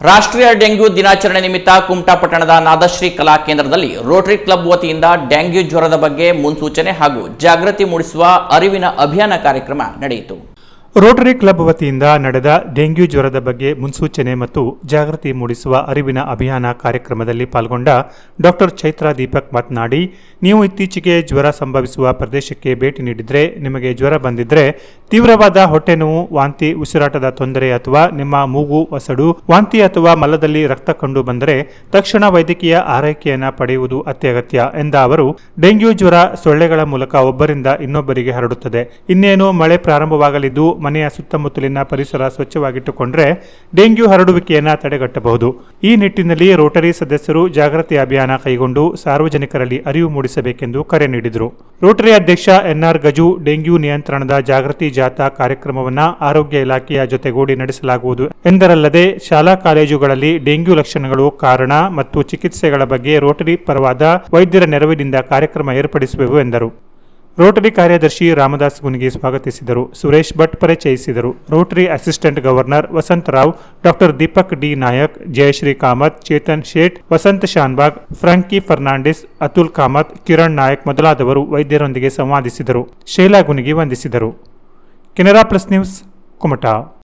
ರಾಷ್ಟ್ರೀಯ ಡೆಂಗ್ಯೂ ದಿನಾಚರಣೆ ನಿಮಿತ್ತ ಕುಮಟಾ ಪಟ್ಟಣದ ನಾದಶ್ರೀ ಕಲಾ ಕೇಂದ್ರದಲ್ಲಿ ರೋಟರಿ ಕ್ಲಬ್ ವತಿಯಿಂದ ಡೆಂಗ್ಯೂ ಜ್ವರದ ಬಗ್ಗೆ ಮುನ್ಸೂಚನೆ ಹಾಗೂ ಜಾಗೃತಿ ಮೂಡಿಸುವ ಅರಿವಿನ ಅಭಿಯಾನ ಕಾರ್ಯಕ್ರಮ ನಡೆಯಿತು. ರೋಟರಿ ಕ್ಲಬ್ ವತಿಯಿಂದ ನಡೆದ ಡೆಂಗ್ಯೂ ಜ್ವರದ ಬಗ್ಗೆ ಮುನ್ಸೂಚನೆ ಮತ್ತು ಜಾಗೃತಿ ಮೂಡಿಸುವ ಅರಿವಿನ ಅಭಿಯಾನ ಕಾರ್ಯಕ್ರಮದಲ್ಲಿ ಪಾಲ್ಗೊಂಡ ಡಾಕ್ಟರ್ ಚೈತ್ರಾ ದೀಪಕ್ ಮಾತನಾಡಿ, ನೀವು ಇತ್ತೀಚೆಗೆ ಜ್ವರ ಸಂಭವಿಸುವ ಪ್ರದೇಶಕ್ಕೆ ಭೇಟಿ ನೀಡಿದರೆ, ನಿಮಗೆ ಜ್ವರ ಬಂದಿದ್ರೆ ತೀವ್ರವಾದ ಹೊಟ್ಟೆ ನೋವು, ವಾಂತಿ, ಉಸಿರಾಟದ ತೊಂದರೆ ಅಥವಾ ನಿಮ್ಮ ಮೂಗು ಒಸಡು, ವಾಂತಿ ಅಥವಾ ಮಲದಲ್ಲಿ ರಕ್ತ ಕಂಡು ಬಂದರೆ ತಕ್ಷಣ ವೈದ್ಯಕೀಯ ಆರೈಕೆಯನ್ನು ಪಡೆಯುವುದು ಅತ್ಯಗತ್ಯ ಎಂದ ಅವರು, ಡೆಂಗ್ಯೂ ಜ್ವರ ಸೊಳ್ಳೆಗಳ ಮೂಲಕ ಒಬ್ಬರಿಂದ ಇನ್ನೊಬ್ಬರಿಗೆ ಹರಡುತ್ತದೆ. ಇನ್ನೇನು ಮಳೆ ಪ್ರಾರಂಭವಾಗಲಿದ್ದು ಮನೆಯ ಸುತ್ತಮುತ್ತಲಿನ ಪರಿಸರ ಸ್ವಚ್ಛವಾಗಿಟ್ಟುಕೊಂಡ್ರೆ ಡೆಂಗ್ಯೂ ಹರಡುವಿಕೆಯನ್ನು ತಡೆಗಟ್ಟಬಹುದು. ಈ ನಿಟ್ಟಿನಲ್ಲಿ ರೋಟರಿ ಸದಸ್ಯರು ಜಾಗೃತಿ ಅಭಿಯಾನ ಕೈಗೊಂಡು ಸಾರ್ವಜನಿಕರಲ್ಲಿ ಅರಿವು ಮೂಡಿಸಬೇಕೆಂದು ಕರೆ ನೀಡಿದರು. ರೋಟರಿ ಅಧ್ಯಕ್ಷ ಎನ್ಆರ್ ಗಜು, ಡೆಂಗ್ಯೂ ನಿಯಂತ್ರಣದ ಜಾಗೃತಿ ಜಾಥಾ ಕಾರ್ಯಕ್ರಮವನ್ನು ಆರೋಗ್ಯ ಇಲಾಖೆಯ ಜೊತೆಗೂಡಿ ನಡೆಸಲಾಗುವುದು ಎಂದರಲ್ಲದೆ ಶಾಲಾ ಕಾಲೇಜುಗಳಲ್ಲಿ ಡೆಂಗ್ಯೂ ಲಕ್ಷಣಗಳು ಕಾರಣ ಮತ್ತು ಚಿಕಿತ್ಸೆಗಳ ಬಗ್ಗೆ ರೋಟರಿ ಪರವಾದ ವೈದ್ಯರ ನೆರವಿನಿಂದ ಕಾರ್ಯಕ್ರಮ ಏರ್ಪಡಿಸುವೆವು ಎಂದರು. ರೋಟರಿ ಕಾರ್ಯದರ್ಶಿ ರಾಮದಾಸ್ ಗುನಿಗೆ ಸ್ವಾಗತಿಸಿದರು. ಸುರೇಶ್ ಭಟ್ ಪರಿಚಯಿಸಿದರು. Rotary assistant governor Vasantrao doctor Deepak D Nayak, Jayashree Kamath, Chetan Shet, Vasant Shanbhag, Frankie Fernandes, Atul Kamath, Kiran Nayak ಮೊದಲಾದವರು ವೈದ್ಯರೊಂದಿಗೆ ಸಂವಾದಿಸಿದರು. ಶೈಲಾ ಗುನಿಗೆ ವಂದಿಸಿದರು. Canara plus news, Kumta.